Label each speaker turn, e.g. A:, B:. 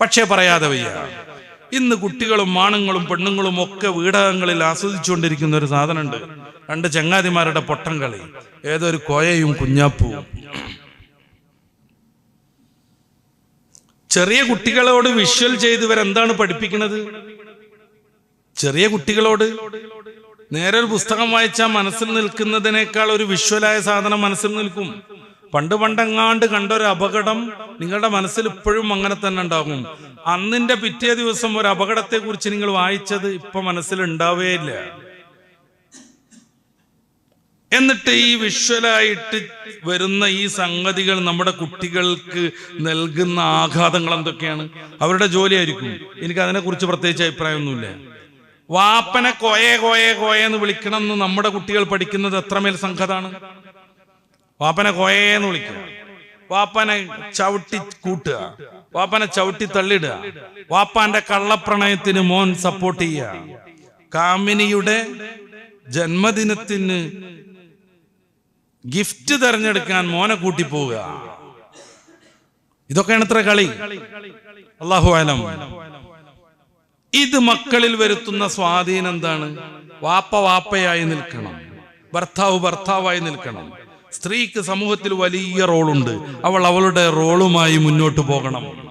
A: പക്ഷേ പറയാതെ വയ്യ. ഇന്ന് കുട്ടികളും ആണുങ്ങളും പെണ്ണുങ്ങളും ഒക്കെ വീടകങ്ങളിൽ ആസ്വദിച്ചുകൊണ്ടിരിക്കുന്ന ഒരു സാധനമുണ്ട്. രണ്ട് ചങ്ങാതിമാരുടെ പൊട്ടം കളി. ഏതൊരു കോയയും കുഞ്ഞാപ്പൂവും ചെറിയ കുട്ടികളോട് വിഷ്വൽ ചെയ്ത് ഇവരെന്താണ് പഠിപ്പിക്കുന്നത്? ചെറിയ കുട്ടികളോട്? നേരെ ഒരു പുസ്തകം വായിച്ചാൽ മനസ്സിൽ നിൽക്കുന്നതിനേക്കാൾ ഒരു വിഷ്വലായ സാധനം മനസ്സിൽ നിൽക്കും. പണ്ട് പണ്ടെങ്ങാണ്ട് കണ്ടൊരു അപകടം നിങ്ങളുടെ മനസ്സിൽ ഇപ്പോഴും അങ്ങനെ തന്നെ ഉണ്ടാകും. അന്നിന്റെ പിറ്റേ ദിവസം ഒരു അപകടത്തെ കുറിച്ച് നിങ്ങൾ വായിച്ചത് ഇപ്പൊ മനസ്സിൽ ഉണ്ടാവുകയില്ല എന്നിട്ട് ഈ വിഷ്വലായിട്ട് വരുന്ന ഈ സംഗതികൾ നമ്മുടെ കുട്ടികൾക്ക് നൽകുന്ന ആഘാതങ്ങൾ എന്തൊക്കെയാണ്? അവരുടെ ജോലി ആയിരിക്കും എനിക്ക് അതിനെക്കുറിച്ച് പ്രത്യേകിച്ച് അഭിപ്രായമൊന്നുമില്ല. വാപ്പനെ കോയെ കോയെ കോയെന്ന് വിളിക്കണം എന്ന് നമ്മുടെ കുട്ടികൾ പഠിക്കുന്നത് എത്രമേൽ സംഘതാണ്? വാപ്പനെ കോയേ എന്ന് വിളിക്കുക. വാപ്പനെ ചവിട്ടി കൂട്ടുക. വാപ്പനെ ചവിട്ടി തള്ളിടുക വാപ്പാന്റെ കള്ളപ്രണയത്തിന് മോൻ സപ്പോർട്ട് ചെയ്യുക. കാമിനിയുടെ ജന്മദിനത്തിന് ഗിഫ്റ്റ് തെരഞ്ഞെടുക്കാൻ മോനെ കൂട്ടി പോവുക. ഇതൊക്കെയാണ് ഇത്ര കളി. അള്ളാഹു അലം. ഇത് മക്കളിൽ വരുത്തുന്ന സ്വാധീനം എന്താണ്? വാപ്പ വാപ്പയായി നിൽക്കണം. ഭർത്താവ് ഭർത്താവായി നിൽക്കണം. സ്ത്രീക്ക് സമൂഹത്തിൽ വലിയ റോളുണ്ട്. അവൾ അവളുടെ റോളുമായി മുന്നോട്ട് പോകണം.